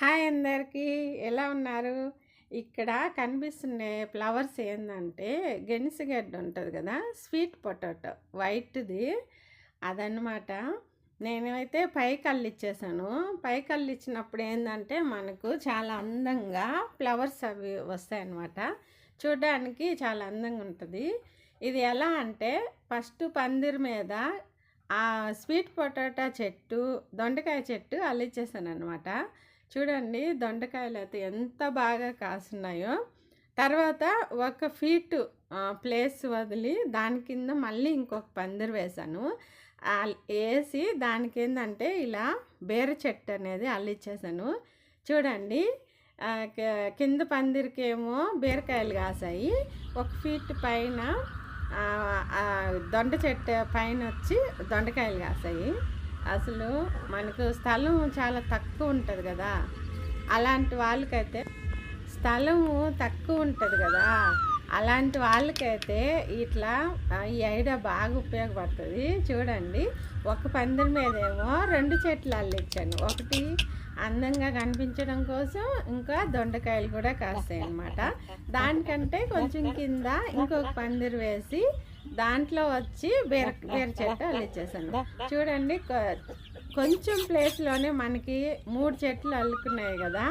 Hi అందరికీ ఎలా ఉన్నారు? ఇక్కడ కనిపిస్తున్న ఫ్లవర్స్ ఏంటంటే గెనిసిగడ్డ ఉంటుంది కదా స్వీట్ పొటాటో వైట్ది అదనమాట నేనైతే పైకి పై కళ్ళు ఇచ్చినప్పుడు ఏంటంటే మనకు చాలా అందంగా ఫ్లవర్స్ అవి వస్తాయన్నమాట. చూడడానికి చాలా అందంగా ఉంటుంది. ఇది ఎలా అంటే ఫస్ట్ పందిరి మీద ఆ స్వీట్ పొటాటో చెట్టు దొండకాయ చెట్టు అల్లిచ్చేసాను అనమాట చూడండి దొండకాయలు అయితే ఎంత బాగా కాసున్నాయో. తర్వాత ఒక ఫీట్ ప్లేస్ వదిలి దాని కింద మళ్ళీ ఇంకొక పందిరి వేశాను వేసి దానికి ఏంటంటే ఇలా బేర చెట్టు అనేది అల్లిచ్చేసాను. చూడండి కింద పందిరికేమో బీరకాయలు కాసాయి. ఒక ఫీట్ పైన దొండ చెట్టు పైన వచ్చి దొండకాయలు కాసాయి. అసలు మనకు స్థలం చాలా తక్కువ ఉంటుంది కదా. అలాంటి వాళ్ళకైతే స్థలము తక్కువ ఉంటుంది కదా. అలాంటి వాళ్ళకైతే ఇట్లా ఈ ఐడియా బాగా ఉపయోగపడుతుంది. చూడండి ఒక పందిరి మీదేమో రెండు చెట్లు అల్లించాను ఒకటి అందంగా కనిపించడం కోసం ఇంకా దొండకాయలు కూడా కాస్తాయి అన్నమాట. దానికంటే కొంచెం కింద ఇంకొక పందిరు వేసి దాంట్లో వచ్చి బీర బీర చెట్టు అల్లిచ్చేసాను. చూడండి కొంచెం ప్లేస్లోనే మనకి మూడు చెట్లు అల్లుకున్నాయి కదా.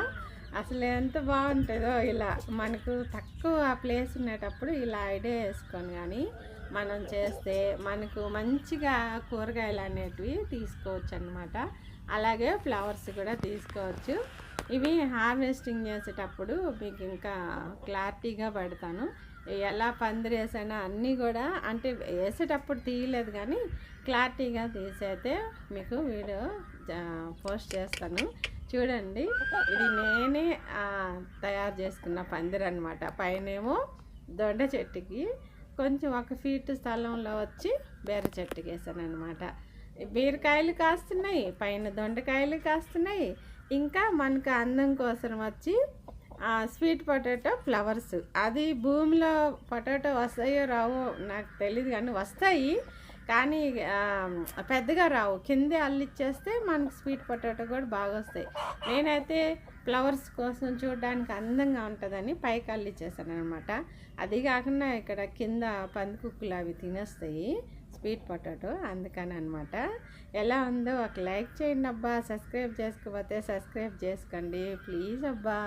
అసలు ఎంత బాగుంటుందో ఇలా మనకు తక్కువ ప్లేస్ ఉండేటప్పుడు ఇలా ఐడియా వేసుకొని కానీ మనం చేస్తే మనకు మంచిగా కూరగాయలు అనేటివి తీసుకోవచ్చు అనమాట అలాగే ఫ్లవర్స్ కూడా తీసుకోవచ్చు. ఇవి హార్వెస్టింగ్ చేసేటప్పుడు మీకు ఇంకా క్లారిటీగా పెడతాను. ఎలా పందిరేసానో అన్నీ కూడా అంటే వేసేటప్పుడు తీయలేదు కానీ క్లారిటీగా తీసైతే మీకు వీడియో పోస్ట్ చేస్తాను. చూడండి ఇది నేనే తయారు చేసుకున్న పందిరనమాట పైనేమో దొండ చెట్టుకి కొంచెం ఒక ఫీట్ స్థలంలో వచ్చి బీర చెట్టుకి వేసాను అనమాట బీరకాయలు కాస్తున్నాయి పైన దొండకాయలు కాస్తున్నాయి. ఇంకా మనకు అందం కోసం వచ్చి స్వీట్ పొటాటో ఫ్లవర్స్. అది భూమిలో పొటాటో వస్తాయో రావో నాకు తెలియదు కానీ వస్తాయి. కానీ పెద్దగా రావు. కిందే అల్లిచ్చేస్తే మనకి స్వీట్ పొటాటో కూడా బాగా వస్తాయి. నేనైతే ఫ్లవర్స్ కోసం చూడడానికి అందంగా ఉంటుందని పైకి అల్లిచ్చేసాను అనమాట అది కాకుండా ఇక్కడ కింద పందికుక్కులు అవి తినేస్తాయి స్వీట్ పొటాటో అందుకని అనమాట ఎలా ఉందో ఒక లైక్ చేయండి అబ్బా. సబ్స్క్రైబ్ చేసుకోకపోతే సబ్స్క్రైబ్ చేసుకోండి. ప్లీజ్ అబ్బా.